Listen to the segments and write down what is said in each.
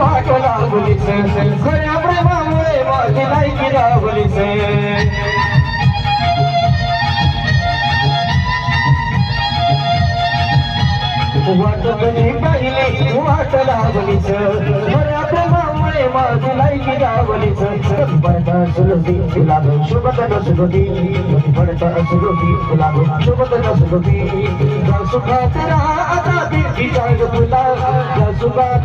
মাকলা বলিছে খয়া প্রেম রে মাদিনাই কিরা বলিছে वाट बनी पाहिली वाट लावलीच बऱ्या प्रेमामुळे माझी लायकी लावलीच कधी पडता सुरुती तुला सोबत नसलोती कधी पडता सुरुती तुला सोबत नसलोती सुखात राहा आता ती सांग तुला सुखात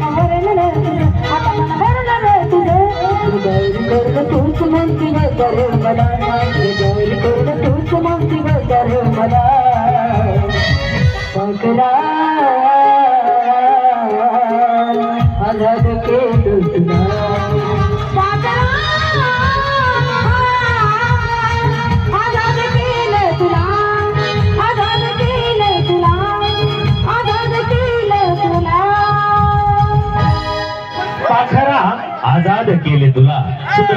तूं you. वॾा तूं सूरती वॾा केले तुला